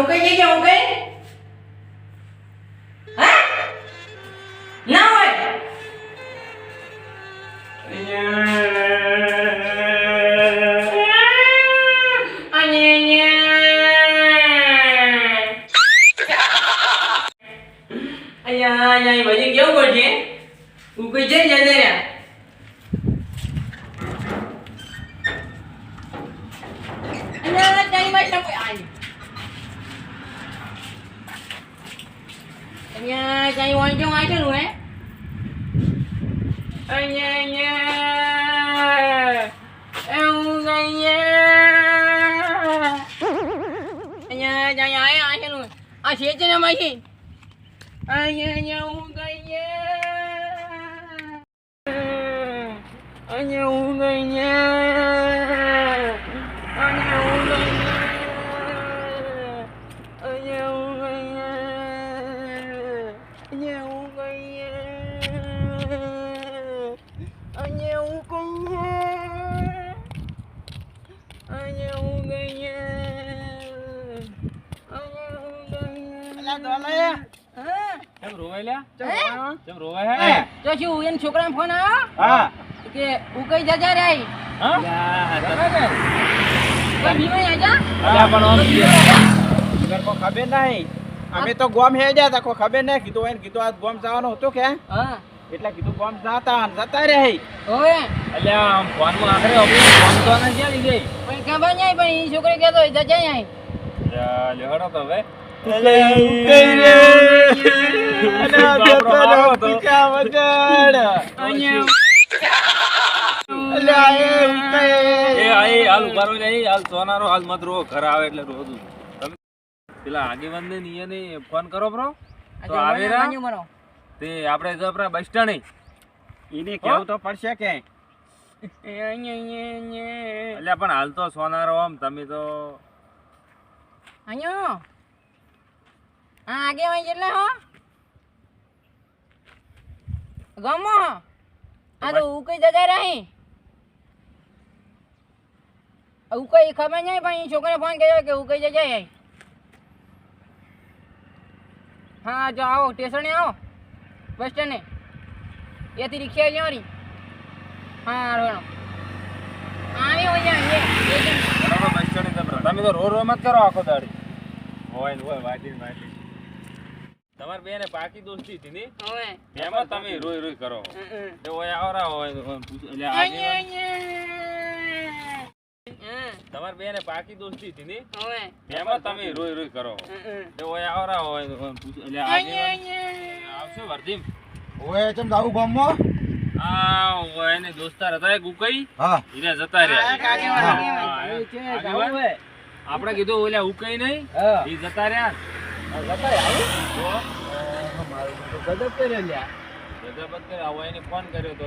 ಹೋಗಿ ಈಗ ಹೋಗಿ અહીંયા વજન કેવું પડશે ઉકી છે ને જઈને રહ્યા અહીંયા ટાઈમ આવી શકો અહીંયા કઈ વાંચો વાંચેલું હે? અહીંયા અહીંયા. એવું અહીંયા અહીંયા અહીંયા આયા વાંચેલું આ શેચને માસી? અહીંયા અહીંયા, હું ગઈએ અહીંયા, હું અહીંયા કેમ રોવાય લ્યા હે? કેમ રોવાય હે તો શું એને છોકરાનો ફોન આવ્યો હા કે ઉકઈ જજા રે આઈ હા કોઈ ભીમાઈ આજા અલ્યા પણ આમ કે ઘર કો ખબર નહીં અમે તો ગોમ હે ગયા તા કો ખબર નહીં કીધું એને કીધું આ ગોમ જવાનું હતું કે? હા. એટલે કીધું ગોમ જાતા અને જતા રે ઓવે એટલે આમ ફોનમાં આખરે ફોન તો ના ક્યાં લીધી. પણ ખબર નહીં પણ એ છોકરી કહેતો હોય જજે અલ્યા લેહડો તો હવે. હાલ સોનારો હાલ મત રો ઘર આવે એટલે રોજુ પેલા આગેવાન ને નિયને ફોન કરો બ્રો. તો આવે રા. તે આપણે જપરા બસ સ્ટેન્ડ. એને કેવું તો પડશે કે? એટલે પણ હાલ તો સોનારો આમ તમે તો અહીંયા હા. આગે હોય એટલે હો. ગમો. આ તો ઉકઈ જજા રહી. ઉકઈ ખબર નહીં પણ છોકરાને ફોન કર્યો કે ઉકઈ જજા હા જો આવો સ્ટેશને આવો. બસ સ્ટેન્ડે. એથી રિક્ષા લેવાની હા રોનો. આવી હોય જાય તમે તો રો રો મત કરો આખો દાડી. હોય ને હોય વાતી વાતી તમાર બેને પાકી દોસ્તી હતી ને? એમાં તમે રોઈ રોઈ કરો. હોય આવરા હોય પૂછ- તમારે બે ને પાકી દોસ્તી હતી ને? એમાં તમે રોઈ રોઈ કરો. ઓય આવરા હોય આવશે વર્ધીમ. ઓય ચમ દાવું ગામમાં? આ ઓય ને દોસ્તાર હા. જતા રહ્યા. આપણે કીધું ઓલા ઉકઈ નહીં એ જતા રહ્યા. જતા રહ્યા ગજબ કર્યો. લ્યા ગજબ ફોન કર્યો તો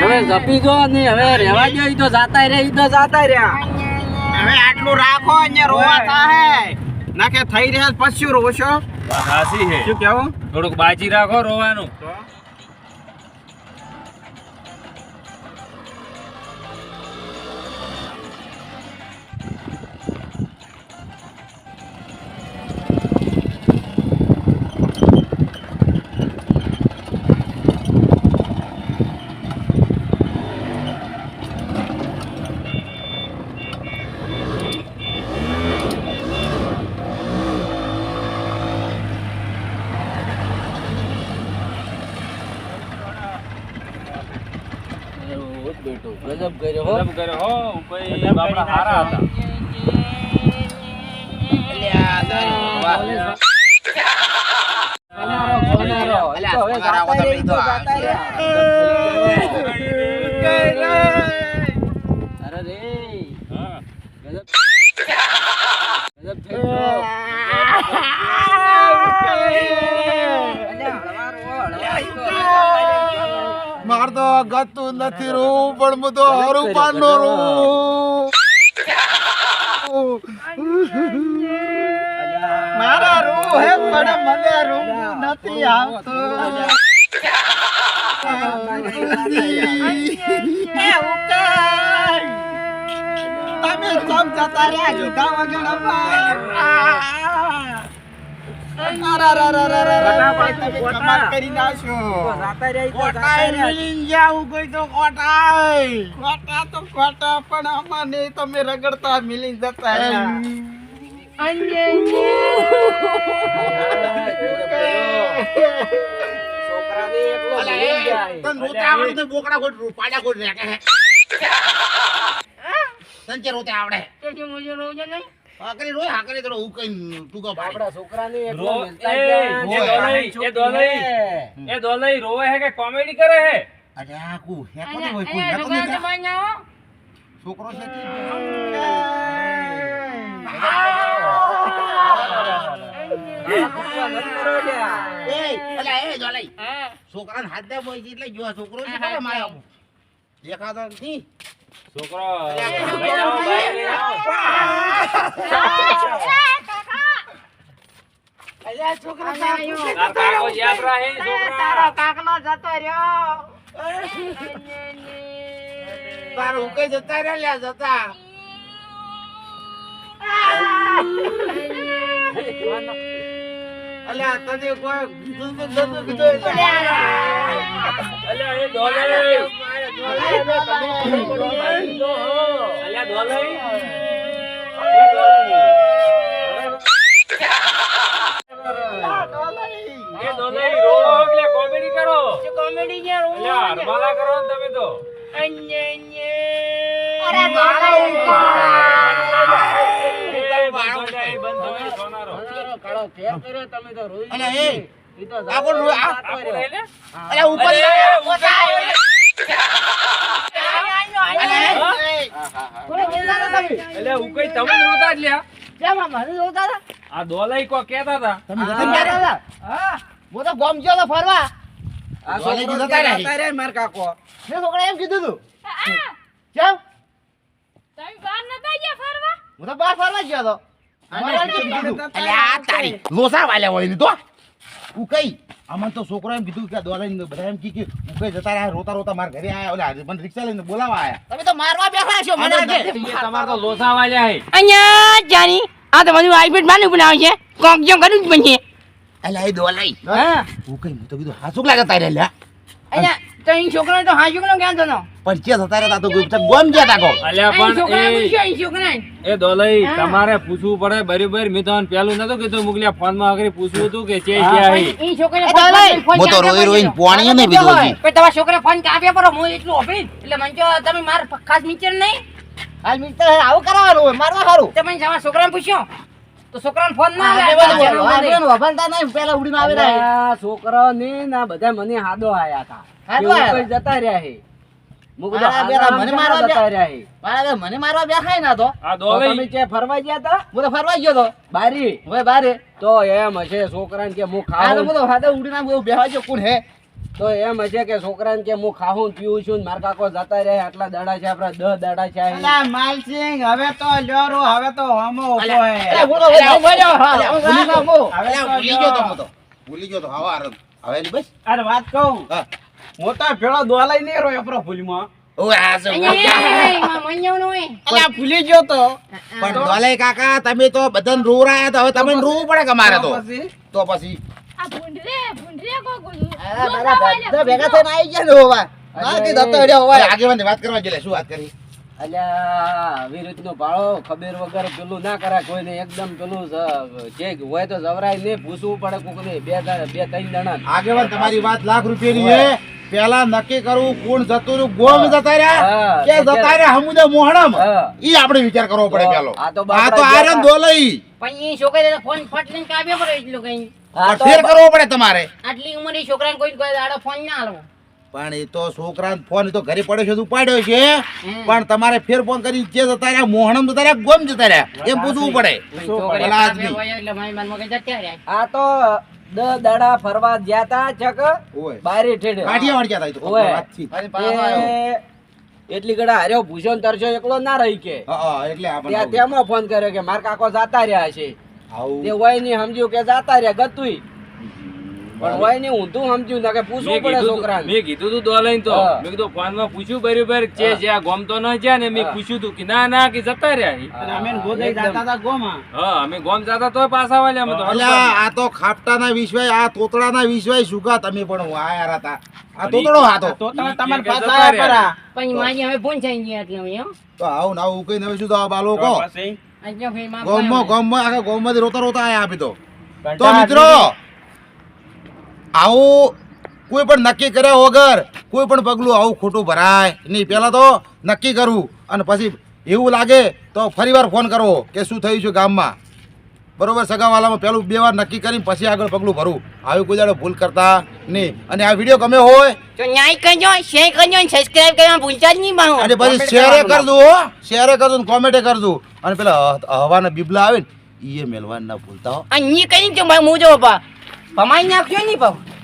હવે જપી જો ને હવે રહેવા દો ઈ તો જાતા રહે ઈ તો જાતા રહ્યા હવે આટલું રાખો અહીંયા રોવા થાહે. ના કે થઈ રહ્યા પછી રોશો. હાસી હે. શું કેવું? થોડુંક બાજી રાખો રોવાનું. ગજબ કર્યો હો. ગજબ કર્યો હો ઉકઈ બાપડા હારા હતા સોનારો, સોનારો. તો હવે પગાર આવો જાતા તો રે, ઈ તો તો જાતા રે. અરે રે હા. ગજબ ગજબ થઈ ગયો. અલ્યા, હળવા રો, હળવા ઈ તો. માર તો ગતું નથી રૂ પણ હું તો હરું પાનનો રૂ. મારા રૂ હે પણ મને રૂ નથી આવતું. તમે સમ જતા રહ્યા કીધા વગર તમે રગડતા મિલી જતા બોકડા કોઈ રૂપાડા ખોટ હે તન રોતે આવડે? તેથી મુજે રોજ નહીં. હાકરી રોય હાકરી તો હું કઈ ટૂંકો પાડે. આપણા છોકરાને એકલો રો- મિલતા એ, દોલઈ, એ દોલઈ. એ દોલઈ રોવે હે કે કોમેડી કરે હે? અરે આ કુ હે કોને હોય કોઈ હે કોને છોકરા છોકરો છે તે? આપણા નથી કરો લ્યા. એ અલા એ જોલાઈ હા. છોકરાને હાથ દે એટલે જો છોકરો છે માર્યો નથી. છોકરો છોકરા જતા રહ્યા જતા અલ્યા તને કોઈ કીધું તો કીધું અલ્યા એ દોલઈ તમે તો અરે એ થઈ જાય, બંધ થઈ જાય, સોનારો. કાળો ફેર કર્યો તમે તો રોઈ અલ્યા, એ. નથી. ઈ તો આ કોણ રોય? આ? જાતો આપો રહ્યો. લઈ લે. અલ્યા ઉપર અરે, લાવ. મોટા અલ્યા, એ. હા, હા, હા. હું કઈ તમે રોતા જ લ્યા. આ દોલાઈ કો કહેતા હતા. તમે જતા હા. હું તો ગોમ ગયો તો ફરવા. આ દોલાઈ જતા રહ્યા. જતા માર કાકો? મેં છોકરા એમ કીધું તું. કેમ? હું તો બહાર ફરવા ગયો તો અમારે એમ કીધું. અલ્યા, તારી લોસા વાલ્યા હોય ને તો. હું આમાં અમને તો છોકરો એમ કીધું કે દોરાઈને બધા એમ કી કે હું કઈ જતા રહ્યા રોતા રોતા મારા ઘરે આયા. ઓલા મને રિક્ષા લઈને બોલાવા આયા. તમે તો મારવા બેઠા છો મને તમારે તો લોસા વાલ્યા હે અહીંયા જાની. આ તો બધું આઈપેડ માનું બનાવે છે. કોક જો કરું જ બનશે અલ્યા એ દોલાઈ. હા? ઉકાઈ કઈ હું તો કીધું હાસુક લાગે તારે લ્યા. અહીંયા તો અહીં છોકરા તો હા છોકરો ક્યાં તનો પણ ચે જતા રહ્યા તો ગુપ્ત ગોમ ગયા તાકો અલ્યા પણ એ એ દોલઈ તમારે પૂછવું પડે બરાબર? મેં તમને પેલું નતું કીધું મોકલ્યા ફોનમાં આગળ પૂછવું હતું કે છે. ક્યાં હે અહીં છોકરા ફોન મો તો રોઈ રોઈ પાણી નહીં પીધું હજી. પણ તમારા છોકરા ફોન કાપ્યા પર? હું એટલું ઓફિસ એટલે મને કહો, તમે માર ખાસ મિત્ર નહીં. હાલ મિત્ર આવું કરાવવાનું હોય મારવા સારું તમે જવા છોકરાને પૂછ્યો. તો છોકરાને ફોન ના આવે પેલા ઉડીને આવી ને ના બધા મને હાદો આયા હતા. જતા રહ્યા છે મું કીધું મારા હાદા બેટા આમ મને મારવા જતા રહ્યા છે? મારા મને મારવા બેઠા ના તો તમે દોલઈ ફરવા ગયા હતા હું તો ફરવા ગયો તો બારી હવે બારે તો એમ હશે છોકરાને કે હું આ તો હાથે ઉડીને આમ બેહવા ગયો કોણ હે તો એમ હશે કે છોકરાને કે હું ખાઉં પીવું છું માર મારા કાકો જતા રહે આટલા દાડા છે આપડા દસ દાડા છે. માલસિંહ હવે તો લ્યોરો હવે તો હમો ઊભો હે રહ્યો. ભૂલી ગયો. હવે તો ભૂલી ગયો તો લ્યો. હું તો ભૂલી ગયો તો હવા હારે. હવે બસ અરે વાત કહું હા. મોટા ભેળો દોલાઈ નહીં રહ્યો આપણો ભૂલમાં. ભૂલી ગયો તો. પણ દોલાઈ કાકા તમે તો બધાને રોવરાયા તો હવે તમને રોવું પડે કે મારે તો તો? પછી? તો પછી. આ ભૂંડરે ભૂંડરે કોક આ મારા બધા ભેગા થઈને આવી ગયા ને હોવા. આગેવાનની વાત કરવા જેલે શું વાત કરી? અલ્યા આવી રીતનો ભાળો ખબર વગર પેલું ના કરાય કોઈને એકદમ પેલું જે હોય તો જવરાય નહીં પૂછવું પડે કોકને. બે બે ત્રણ જણા આગેવાન તમારી વાત લાખ રૂપિયાની છે. પેલા નક્કી કરવું કોણ જતું રહ્યું ગોમ જતા રહ્યા? કે જતા રહ્યા. હમુદે મોહણમ? ઈ આપણે વિચાર કરવો પડે પેલો. આ તો આ બાપડા તો દોલઈ. પણ ઈ છોકરીને ફોન ફટ લઈને કાપ્યો પર એટલું કઈ. ફેર કરવો પડે તમારે. આટલી ઉંમરે છોકરાને કોઈ કોઈ દાડો ફોન ના આલવો પણ એ તો છોકરાને ફોન તો ઘરે પડ્યો છે તો ઉપાડ્યો છે. પણ તમારે ફેર ફોન કરી જે જતા રહ્યા મોહણમ જતા રહ્યા ગોમ જતા રહ્યા એમ પૂછવું પડે. છોકરી આ તો દ દાડા ફરવા ગયા તા ચક. બારી ઠેડે. કાઠિયાવાડ ગયા તા તો ઓય. એટલી ગડા હાર્યો ભૂષણ ને તરસ્યો એકલો ના રહી કે. એટલે ત્યાં. તેમાં ફોન કર્યો કે માર કાકો જાતા રહ્યા છે. આવું. તે હોયની સમજ્યું કે જાતા રહ્યા ગતુંય. પણ હોયની ઊંધું સમજ્યું ના કે પૂછવું પડે કીધું મેં કીધું તું મેં કીધું ફોનમાં પૂછ્યું બરોબર છે જે આ ગોમ તો ન જ્યાં ને મેં પૂછ્યું તું કે ના ના કે જતા રહ્યા અમે ગોદાઈ જતા હતા ગોમાં. હા અમે ગોમ જતા તો પાછા વાળ્યા અમે તો આ તો ખાપટાના વિશ્વાય આ તોતડાના વિશ્વાય સુગા તમે પણ આયા હતા આ તોતડો હતો તો તમે ઈ તમારા કે પાસે જતા આયા પરા. પણ મારી હવે ફોન થઈ ગયા એટલે હવે તો આવું ને આવું કઈ શું તો આ બાલો કહો. પછી? આજે ભાઈ માં ગોમમાં ગોમમાં આખા ગોમમાંથી રોતા રોતા આયા આપી તો. તો મિત્રો આવું કોઈ પણ નક્કી કર્યા વગર કોઈ પણ પગલું આવું ખોટું ભરાય નહીં. પહેલાં તો નક્કી કરવું અને પછી એવું લાગે તો ફરીવાર ફોન કરવો કે શું થયું છે ગામમાં. બરોબર સગાવાલામાં પહેલું બે વાર નક્કી કરીને પછી આગળ પગલું ભરવું આવી કોઈ દાડો ભૂલ કરતા નહીં. અને આ વીડિયો ગમે હોય તો ન્યાય કરજો શેર કરજો અને સબસ્ક્રાઇબ કરવા ભૂલતા જ નહીં મારું અને પછી શેરે કરજો હો. શેરે કરજો ને કોમેન્ટે કરજો. અને પેલા હવાના બીબલા આવે ને એ મેલવાન ના ભૂલતા હો. અહીં ની જો હું જો પા ભમાઈ નાખ્યો નહીં પાછું